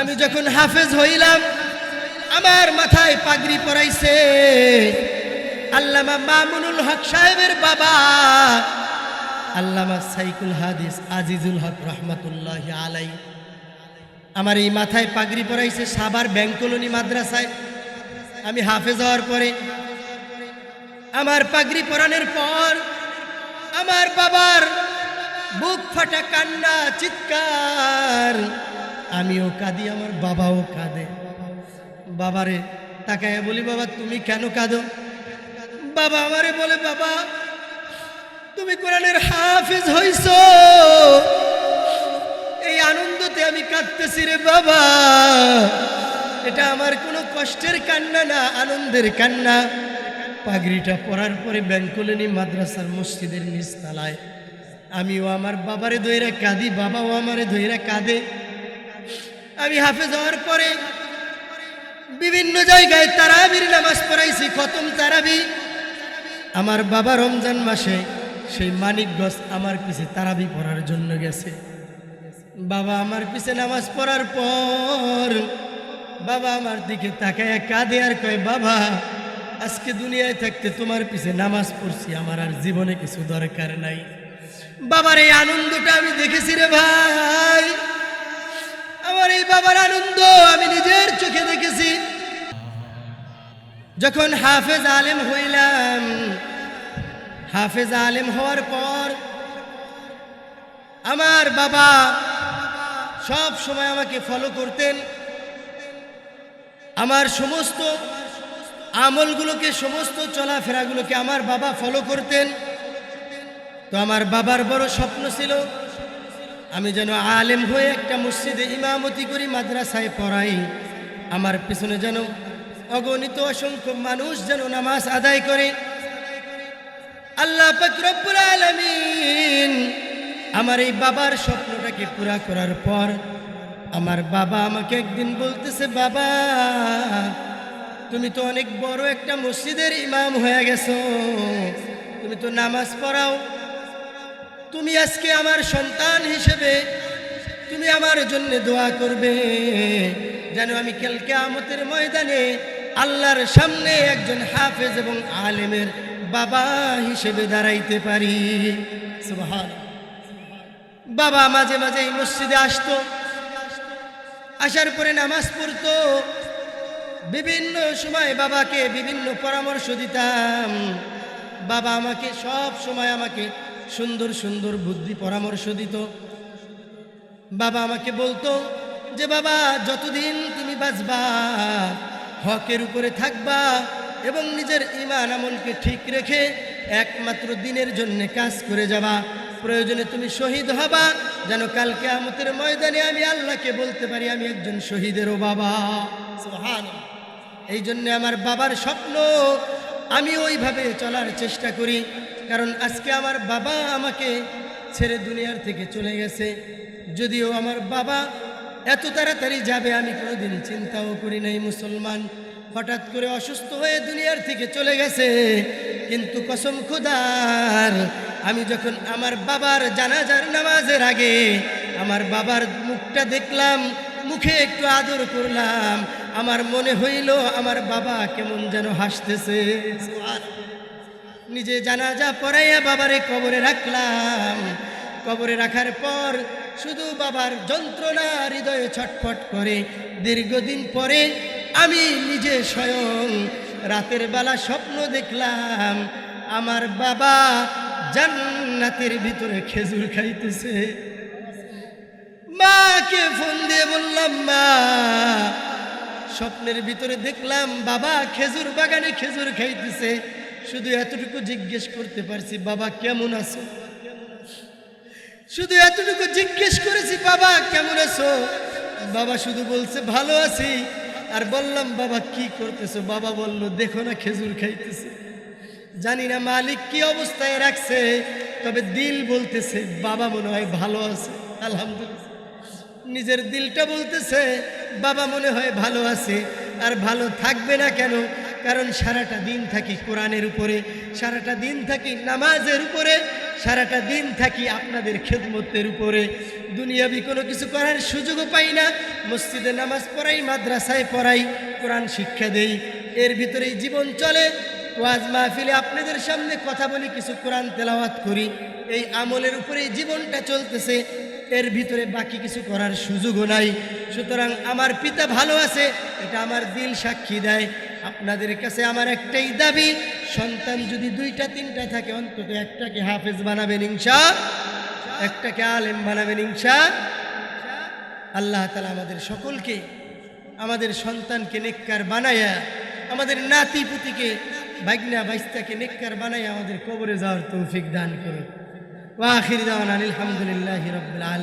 আমি যখন হাফেজ হইলাম, আমার মাথায় পাগড়ি পরাইছে। আল্লামা মামুনুল হক সাহেবের বাবা, আল্লামা সাইকুল হাদিস আজিজুল হক রহমতুল্লাহ আলাই। আমার এই মাথায় পাগড়ি পরাইছে সাবার ব্যাংক কলোনি মাদ্রাসায়। আমি হাফেজ হওয়ার পরে, আমার পাগড়ি পরানোর পর, আমার বাবার বুক ফাটা কান্না, চিৎকার আমিও কাঁদি, আমার বাবাও কাঁদে। বাবারে তাকায় বলি, বাবা, তুমি কেন কাঁদো? বাবা আমারে বলে, বাবা, তুমি কোরআনের হাফিজ হইছ। এই আনন্দতে আমি কাঁদতেছি রে বাবা। এটা আমার কোনো কষ্টের কান্না না, আনন্দের কান্না। পাগড়িটা পরার পরে ব্যাংকলিনী মাদ্রাসার মসজিদের নিচতলায়। আমিও আমার বাবারে দইরা কাঁদি, বাবাও আমারে দইরা কাঁদে। আমি হাফেজ হওয়ার পরে বিভিন্ন জায়গায় তারাবির নামাজ পড়াইছি, খতম তারাবি। আমার বাবা রমজান মাসে সেই মানিকগঞ্জ আমার পিছে তারাবি পড়ার জন্য গেছে। বাবা আমার পিছে নামাজ পড়ার পর বাবা আমার দিকে তাকায় কাঁদে আর কয়, বাবা, আজকে দুনিয়ায় থাকতে তোমার পিছে নামাজ পড়ছি, আমার আর জীবনে কিছু দরকার নাই। বাবার এই আনন্দটা আমি দেখেছি রে ভাই। আমার এই বাবার আনন্দ আমি নিজের চোখে দেখেছি। যখন হাফেজ আলেম হইলাম, হাফেজ আলেম হওয়ার পর আমার বাবা সব সময় আমাকে ফলো করতেন। আমার সমস্ত আমলগুলোকে, সমস্ত চলাফেরাগুলোকে আমার বাবা ফলো করতেন। তো আমার বাবার বড় স্বপ্ন ছিল আমি যেন আলেম হয়ে একটা মসজিদে ইমামতি করি, মাদ্রাসায় পড়াই। আমার পিছনে যেন অগণিত অসংখ্য মানুষ যেন নামাজ আদায় করে। আল্লাহ আলামিন আমার এই বাবার স্বপ্নটাকে পুরা করার পর আমার বাবা আমাকে একদিন বলতেছে, বাবা, তুমি তো অনেক বড় একটা মসজিদের ইমাম হয়ে গেছো। তুমি তো নামাজ পড়াও তুমি আজকে আমার সন্তান হিসেবে তুমি আমার জন্য দোয়া করবে। যেন আমি কালকে আমতের ময়দানে আল্লাহর সামনে একজন হাফেজ এবং আলেমের বাবা হিসেবে দাঁড়াইতে পারি। বাবা মাঝে মাঝে এই মসজিদে আসতো। আসার পরে নামাজ পড়তো। বিভিন্ন সময় বাবাকে বিভিন্ন পরামর্শ দিতাম। বাবা আমাকে সব সময় আমাকে সুন্দর সুন্দর বুদ্ধি পরামর্শ দিত। বাবা আমাকে বলতো যে, বাবা, যতদিন তুমি বাঁচবা, হকের উপরে থাকবা এবং নিজের ইমান আমলকে ঠিক রেখে একমাত্র দিনের জন্য কাজ করে যাবা, প্রয়োজনে তুমি শহীদ হবা, যেন কালকে আমতের ময়দানে আমি আল্লাহকে বলতে পারি, আমি একজন শহীদেরও বাবা। সুবহানাল্লাহ। এই জন্য আমার বাবার স্বপ্ন আমি ওইভাবে চলার চেষ্টা করি। কারণ আজকে আমার বাবা আমাকে ছেড়ে দুনিয়ার থেকে চলে গেছে। যদিও আমার বাবা এত তাড়াতাড়ি যাবে আমি কোনোদিন চিন্তাও করি নাই মুসলমান। হঠাৎ করে অসুস্থ হয়ে দুনিয়ার থেকে চলে গেছে। কিন্তু কসম খুদার, আমি যখন আমার বাবার জানাজার নামাজের আগে আমার বাবার মুখটা দেখলাম, মুখে একটু আদর করলাম, আমার মনে হইল আমার বাবা কেমন যেন হাসতেছে। নিজে জানাজা পড়াইয়া বাবারে কবরে রাখলাম। কবরে রাখার পর শুধু বাবার যন্ত্রণা, হৃদয়ে ছটফট করে। দীর্ঘদিন পরে আমি নিজে স্বয়ং রাতের বেলা স্বপ্ন দেখলাম, আমার বাবা জান্নাতের ভিতরে খেজুর খাইতেছে। মাকে ফোন দিয়ে বললাম, মা, স্বপ্নের ভিতরে দেখলাম বাবা খেজুর বাগানে খেজুর খাইতেছে। শুধু এতটুকু জিজ্ঞেস করতে পারছি, বাবা কেমন আছো? শুধু এতটুকু জিজ্ঞেস করেছি, বাবা কেমন আছো? বাবা শুধু বলছে, ভালো আছি। আর বললাম, বাবা কি করতেছো? বাবা বলল, দেখো না খেজুর খাইতেছে। জানি না মালিক কি অবস্থায় রাখছে, তবে দিল বলতেছে, বাবা মনে হয় ভালো আছে, আলহামদুলিল্লাহ। নিজের দিলটা বলতেছে, বাবা মনে হয় ভালো আছে, আর ভালো থাকবে না কেন? কারণ সারাটা দিন থাকি কোরআনের উপরে, সারাটা দিন থাকি নামাজের উপরে, সারাটা দিন থাকি আপনাদের খেদমতের উপরে। দুনিয়াবি কোনো কিছু করার সুযোগও পাই না, মসজিদে নামাজ পড়াই, মাদ্রাসায় পড়াই, কোরআন শিক্ষা দেই। এর ভিতরেই জীবন চলে, ওয়াজ মাহফিলে আপনাদের সামনে কথা বলি, কিছু কোরআন তেলাওয়াত করি। এই আমলের উপরেই জীবনটা চলতেছে, এর ভিতরে বাকি কিছু করার সুযোগও নাই। সুতরাং আমার পিতা ভালো আছে, এটা আমার দিল সাক্ষী দেয়। আপনাদের কাছে আমার একটাই দাবি, সন্তান যদি দুইটা, তিনটা থাকে, অন্তত একটাকে হাফেজ বানাবেন ইনশা, একটাকে আলেম বানাবেন ইনশা। আল্লাহ তালা আমাদের সকলকে, আমাদের সন্তানকে নেককার বানায়া, আমাদের নাতি পুতিকে বাইগনা বাইস্তাকে নেককার বানায়া আমাদের কবরে যাওয়ার তৌফিক দান করুন ওয়াখির দাওয়ান আলহামদুলিল্লাহ রবিল আলম